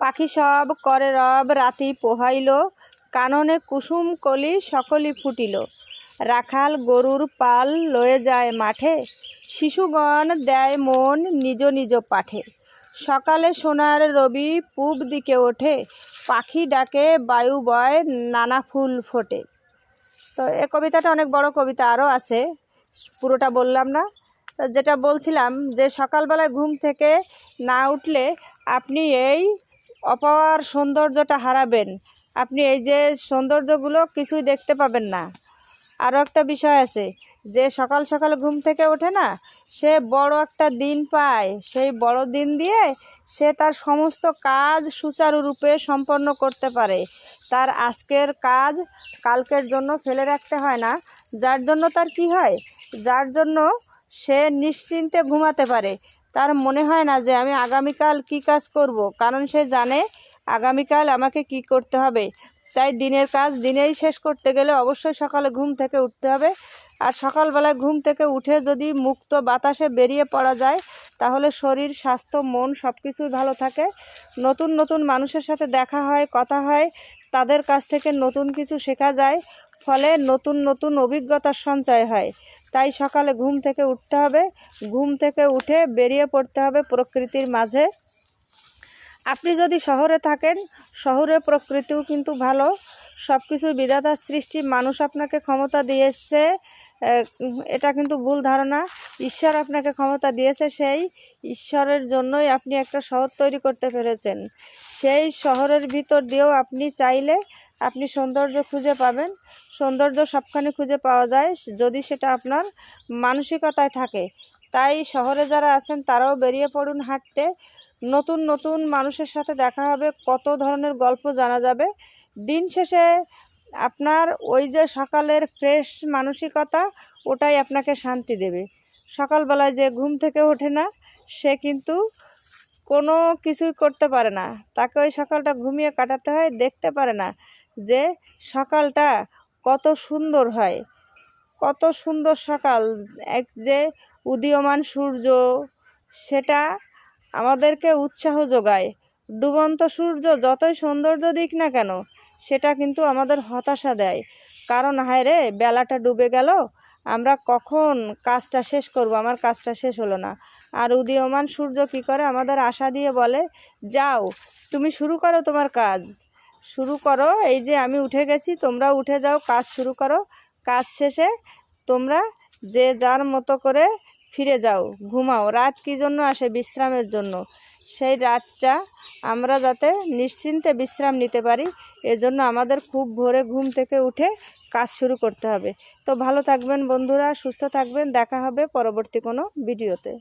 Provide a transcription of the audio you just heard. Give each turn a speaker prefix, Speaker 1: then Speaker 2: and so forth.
Speaker 1: পাখি সব করে রব, রাতি পোহাইল। কাননে কুসুম কলি সকলি ফুটিল। রাখাল গরুর পাল লয়ে যায় মাঠে। শিশুগণ দেয় মন নিজ নিজ পাঠে। সকালে সোনার রবি পূব দিকে ওঠে। পাখি ডাকে, বায়ু বয়, নানা ফুল ফোটে। তো এ কবিতাটা অনেক বড় কবিতা, আরও আছে। পুরোটা বললাম না। যেটা বলছিলাম যে সকালবেলায় ঘুম থেকে না উঠলে আপনি এই অপার সৌন্দর্যটা হারাবেন। আপনি এই যে সৌন্দর্যগুলো কিছুই দেখতে পাবেন না। আরও একটা বিষয় আছে, যে সকাল সকাল ঘুম থেকে ওঠে না, সে বড় একটা দিন পায়। সেই বড় দিন দিয়ে সে তার সমস্ত কাজ সুচারুরূপে সম্পন্ন করতে পারে। তার আজকের কাজ কালকের জন্য ফেলে রাখতে হয় না। যার জন্য তার কি হয়? যার জন্য সে নিশ্চিন্তে ঘুমাতে পারে। তার মনে হয় না যে আমি আগামীকাল কি কাজ করব, কারণ সে জানে আগামীকাল আমাকে কি করতে হবে। তাই দিনের কাজ দিনেই শেষ করতে গেলে অবশ্যই সকালে ঘুম থেকে উঠতে হবে। আর সকালবেলায় ঘুম থেকে উঠে যদি মুক্ত বাতাসে বেরিয়ে পড়া যায়, তাহলে শরীর, স্বাস্থ্য, মন সব কিছুই ভালো থাকে। নতুন নতুন মানুষের সাথে দেখা হয়, কথা হয়, তাদের কাছ থেকে নতুন কিছু শেখা যায়। ফলে নতুন নতুন অভিজ্ঞতার সঞ্চয় হয়। তাই সকালে ঘুম থেকে উঠতে হবে। ঘুম থেকে উঠে বেরিয়ে পড়তে হবে প্রকৃতির মাঝে। আপনি যদি শহরে থাকেন, শহরের প্রকৃতিও কিন্তু ভালো। সব কিছু বিধাতার সৃষ্টি। মানুষ আপনাকে ক্ষমতা দিয়েছে। এটা কিন্তু ভুল ধারণা। ঈশ্বর আপনাকে ক্ষমতা দিয়েছে সেই ঈশ্বরের জন্যই আপনি একটা শহর তৈরি করতে পেরেছেন। সেই শহরের ভিতর দিয়েও আপনি চাইলে আপনি সৌন্দর্য খুঁজে পাবেন। সৌন্দর্য সবখানে খুঁজে পাওয়া যায়, যদি সেটা আপনার মানসিকতায় থাকে। তাই শহরে যারা আছেন, তারাও বেরিয়ে পড়ুন হাঁটতে। নতুন নতুন মানুষের সাথে দেখা হবে, কত ধরনের গল্প জানা যাবে। দিন শেষে আপনার ওই যে সকালের ফ্রেশ মানসিকতা, ওটাই আপনাকে শান্তি দেবে। সকালবেলায় যে ঘুম থেকে ওঠে না, সে কিন্তু কোনো কিছুই করতে পারে না। তাকে ওই সকালটা ঘুমিয়ে কাটাতে হয়, দেখতে পারে না যে সকালটা কত সুন্দর হয়। কত সুন্দর সকাল, এক যে উদীয়মান সূর্য, সেটা আমাদেরকে উৎসাহ যোগায়। ডুবন্ত সূর্য যতই সৌন্দর্য দিক না কেন সেটা কিন্তু আমাদের হতাশা দেয়। কারণ হায় রে, বেলাটা ডুবে গেল, আমরা কখন কাজটা শেষ করব? আমার কাজটা শেষ হলো না। আর উদীয়মান সূর্য কী করে? আমাদের আশা দিয়ে বলে, যাও, তুমি শুরু করো তোমার কাজ। শুরু করো, এই যে আমি উঠে গেছি, তোমরা উঠে যাও, কাজ শুরু করো। কাজ শেষে তোমরা যে যার মতো করে ফিরে যাও, ঘুমাও। রাত কী জন্য আসে? বিশ্রামের জন্য। সেই রাতটা আমরা যাতে নিশ্চিন্তে বিশ্রাম নিতে পারি, এজন্য আমাদের খুব ভোরে ঘুম থেকে উঠে কাজ শুরু করতে হবে। তো ভালো থাকবেন বন্ধুরা, সুস্থ থাকবেন, দেখা হবে পরবর্তী কোনো ভিডিওতে।